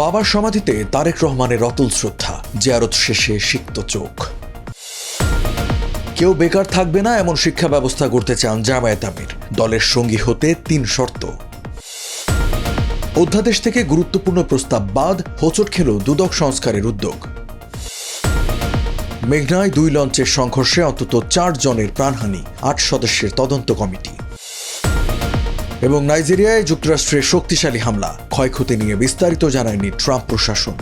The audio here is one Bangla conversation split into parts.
বাবার সমাধিতে তারেক রহমানের অতুল শ্রদ্ধা, জিয়ারত শেষে সিক্ত চোখ। কেউ বেকার থাকবে না এমন শিক্ষা ব্যবস্থা করতে চান জামায়াত আমির। দলের সঙ্গী হতে তিন শর্ত। অধ্যাদেশ থেকে গুরুত্বপূর্ণ প্রস্তাব বাদ, হোঁচট খেল দুদক সংস্কারের উদ্যোগ। মেঘনায় দুই লঞ্চের সংঘর্ষে অন্তত চার জনের প্রাণহানি, আট সদস্যের তদন্ত কমিটি। এবং নাইজেরিয়ায় যুক্তরাষ্ট্রের শক্তিশালী হামলা। ক্ষয়ক্ষতি নিয়ে বিস্তারিত জানায়নি ট্রাম্প প্রশাসন।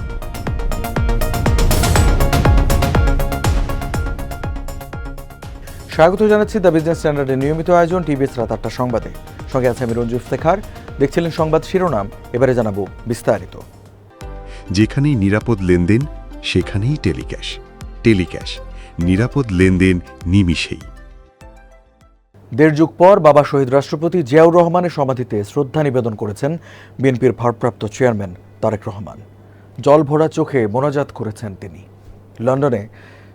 স্বাগত জানাচ্ছি দ্য বিজনেস স্ট্যান্ডার্ডের নিয়মিত আয়োজন টিভিএস রাত আটটা সংবাদে। সঙ্গে আছে আমি রঞ্জু ইফতেখার। দেখছিলেন সংবাদ শিরোনাম এবারে জানাব বিস্তারিত। যেখানেই নিরাপদ লেনদেন সেখানেই টেলিক্যাশ। টেলিক্যাশ নিরাপদ লেনদেন নিমিষেই। দেড় যুগ পর বাবা শহীদ রাষ্ট্রপতি জিয়াউর রহমানের সমাধিতে শ্রদ্ধা নিবেদন করেছেন বিএনপির ভারপ্রাপ্ত চেয়ারম্যান তারেক রহমান। জল ভরা চোখে মোনাজাত করেছেন তিনি। লন্ডনে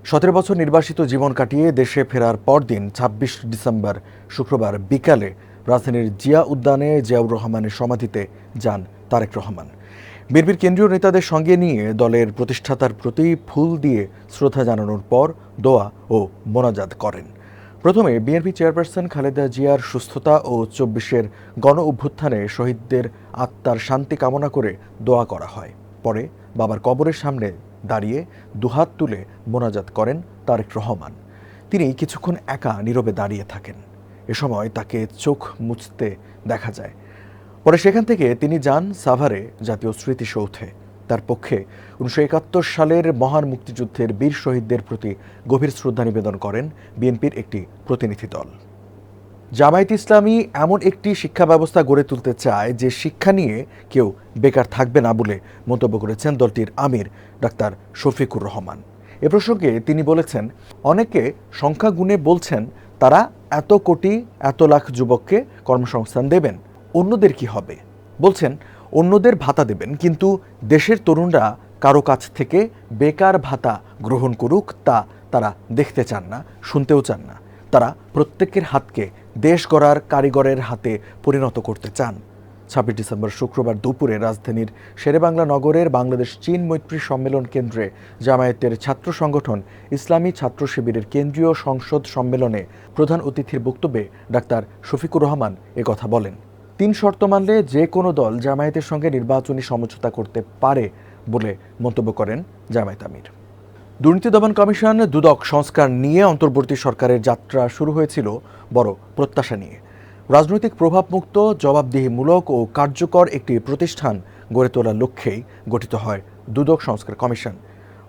সতেরো বছর নির্বাসিত জীবন কাটিয়ে দেশে ফেরার পরদিন ছাব্বিশ ডিসেম্বর শুক্রবার বিকালে রাজধানীর জিয়া উদ্যানে জিয়াউর রহমানের সমাধিতে যান তারেক রহমান। বিএনপির কেন্দ্রীয় নেতাদের সঙ্গে নিয়ে দলের প্রতিষ্ঠাতার প্রতি ফুল দিয়ে শ্রদ্ধা জানানোর পর দোয়া ও মোনাজাত করেন। প্রথমে বিএনপি চেয়ারপারসন খালেদা জিয়ার সুস্থতা ও চব্বিশের গণ অভ্যুত্থানে শহীদদের আত্মার শান্তি কামনা করে দোয়া করা হয়। পরে বাবার কবরের সামনে দাঁড়িয়ে দুহাত তুলে মোনাজাত করেন তারেক রহমান। তিনি কিছুক্ষণ একা নীরবে দাঁড়িয়ে থাকেন। এ সময় তাকে চোখ মুছতে দেখা যায়। পরে সেখান থেকে তিনি যান সাভারে জাতীয় স্মৃতিসৌধে। তার পক্ষে উনিশশো একাত্তর সালের মহান মুক্তিযুদ্ধের বীর শহীদদের প্রতি গভীর শ্রদ্ধা নিবেদন করেন বিএনপির একটি প্রতিনিধি দল। জামায়াত ইসলামী এমন একটি শিক্ষা ব্যবস্থা গড়ে তুলতে চায় যে শিক্ষা নিয়ে কেউ বেকার থাকবে না বলে মন্তব্য করেছেন দলটির আমির ডাক্তার শফিকুর রহমান। এ প্রসঙ্গে তিনি বলেছেন, অনেকে সংখ্যা গুণে বলছেন, তারা এত কোটি, এত লাখ যুবককে কর্মসংস্থান দেবেন, অন্যদের কি হবে? বলছেন অন্যদের ভাতা দেবেন, কিন্তু দেশের তরুণরা কারও কাছ থেকে বেকার ভাতা গ্রহণ করুক তা তারা দেখতে চান না, শুনতেও চান না। তারা প্রত্যেকের হাতকে দেশ গড়ার কারিগরের হাতে পরিণত করতে চান। ছাব্বিশ ডিসেম্বর শুক্রবার দুপুরে রাজধানীর শেরেবাংলা নগরের বাংলাদেশ চীন মৈত্রী সম্মেলন কেন্দ্রে জামায়াতের ছাত্র সংগঠন ইসলামী ছাত্র শিবিরের কেন্দ্রীয় সংসদ সম্মেলনে প্রধান অতিথির বক্তব্যে ডাক্তার শফিকুর রহমান কথা বলেন। তিন শর্ত মানলে যে কোনো দল জামায়াতের সঙ্গে নির্বাচনী সমঝোতা করতে পারে বলে মন্তব্য করেন জামায়াত আমির। দুর্নীতি দমন কমিশন দুদক সংস্কার নিয়ে অন্তর্বর্তী সরকারের যাত্রা শুরু হয়েছিল বড় প্রত্যাশা নিয়ে। রাজনৈতিক প্রভাবমুক্ত, জবাবদিহিমূলক ও কার্যকর একটি প্রতিষ্ঠান গড়ে তোলার লক্ষ্যেই গঠিত হয় দুদক সংস্কার কমিশন।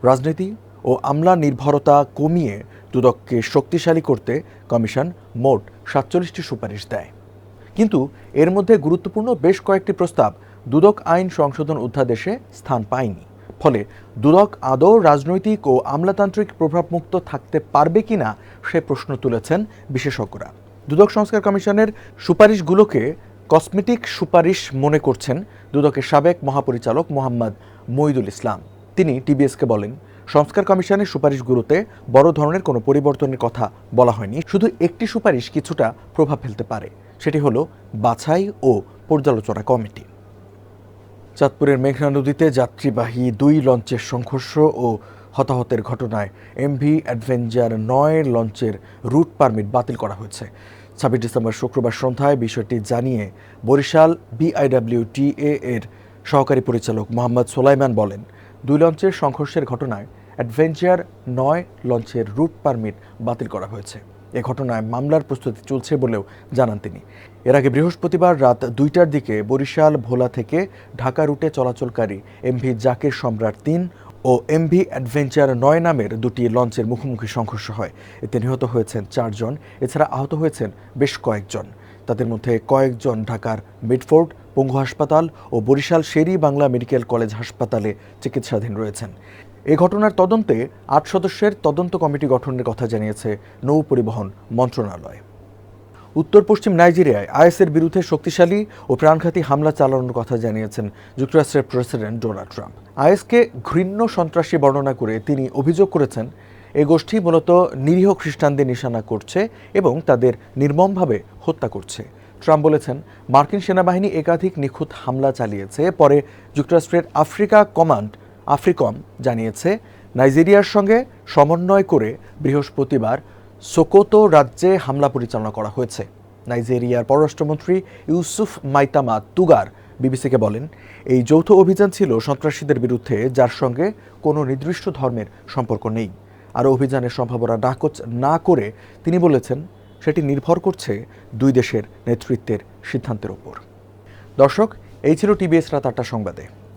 রাজনীতি ও আমলা নির্ভরতা কমিয়ে দুদককে শক্তিশালী করতে কমিশন মোট সাতচল্লিশটি সুপারিশ দেয়। কিন্তু এর মধ্যে গুরুত্বপূর্ণ বেশ কয়েকটি প্রস্তাব দুদক আইন সংশোধন অধ্যাদেশে স্থান পায়নি। ফলে দুদক আদৌ রাজনৈতিক ও আমলাতান্ত্রিক প্রভাবমুক্ত থাকতে পারবে কিনা সে প্রশ্ন তুলেছেন বিশেষজ্ঞরা। দুদক সংস্কার কমিশনের সুপারিশগুলোকে কসমেটিক সুপারিশ মনে করছেন দুদকের সাবেক মহাপরিচালক মোহাম্মদ মইদুল ইসলাম। তিনি টিবিএসকে বলেন, সংস্কার কমিশনের সুপারিশগুলোতে বড় ধরনের কোনো পরিবর্তনের কথা বলা হয়নি, শুধু একটি সুপারিশ কিছুটা প্রভাব ফেলতে পারে। সেটি হলো বাছাই ও পর্যালোচনা কমিটি। চাঁদপুরের মেঘনা নদীতে যাত্রীবাহী দুই লঞ্চের সংঘর্ষ ও হতাহতের ঘটনায় এমভি অ্যাডভেঞ্চার নয় লঞ্চের রুট পারমিট বাতিল করা হয়েছে। ছাব্বিশ ডিসেম্বর শুক্রবার সন্ধ্যায় বিষয়টি জানিয়ে বরিশাল বিআইডব্লিউটিএ এর সহকারী পরিচালক মোহাম্মদ সোলাইমান বলেন, দুই লঞ্চের সংঘর্ষের ঘটনায় অ্যাডভেঞ্চার নয় লঞ্চের রুট পারমিট বাতিল করা হয়েছে। এ ঘটনায় মামলার প্রস্তুতি চলছে বলেও জানান তিনি। এর আগে বৃহস্পতিবার রাত দুইটার দিকে বরিশাল, ভোলা থেকে ঢাকা রুটে চলাচলকারী এমভি জাকির সম্রাট তিন ও এমভি অ্যাডভেঞ্চার নয় নামের দুটি লঞ্চের মুখোমুখি সংঘর্ষ হয়। এতে নিহত হয়েছেন চারজন এছাড়া আহত হয়েছেন বেশ কয়েকজন। তাদের মধ্যে কয়েকজন ঢাকার মিডফোর্ড, পঙ্গু হাসপাতাল ও বরিশাল শেরি বাংলা মেডিকেল কলেজ হাসপাতালে চিকিৎসাধীন রয়েছেন। এ ঘটনার তদন্তে আট সদস্যের তদন্ত কমিটি গঠনের কথা জানিয়েছে নৌ পরিবহন মন্ত্রণালয়। উত্তর পশ্চিম নাইজেরিয়ায় আইএসের বিরুদ্ধে শক্তিশালী ও প্রাণঘাতী হামলা চালানোর কথা জানিয়েছেন যুক্তরাষ্ট্রের প্রেসিডেন্ট ডোনাল্ড ট্রাম্প। আইএসকে ঘৃণ্য সন্ত্রাসী বর্ণনা করে তিনি অভিযোগ করেছেন, এ গোষ্ঠী মূলত নিরীহ খ্রিস্টানদের নিশানা করছে এবং তাদের নির্মমভাবে হত্যা করছে। ট্রাম্প বলেছেন, মার্কিন সেনাবাহিনী একাধিক নিখুঁত হামলা চালিয়েছে, পরে যুক্তরাষ্ট্রের আফ্রিকা কমান্ড আফ্রিকম জানিয়েছে, নাইজেরিয়ার সঙ্গে সমন্বয় করে বৃহস্পতিবার সোকোতো রাজ্যে হামলা পরিচালনা করা হয়েছে। নাইজেরিয়ার পররাষ্ট্রমন্ত্রী ইউসুফ মাইতামা তুগার বিবিসিকে বলেন, এই যৌথ অভিযান ছিল সন্ত্রাসীদের বিরুদ্ধে, যার সঙ্গে কোনো নির্দিষ্ট ধর্মের সম্পর্ক নেই। আর অভিযানের সম্ভাবনা নাকচ না করে তিনি বলেছেন, সেটি নির্ভর করছে দুই দেশের নেতৃত্বের সিদ্ধান্তের ওপর দর্শক, এই ছিল টিবিএস রাত আটটা সংবাদে।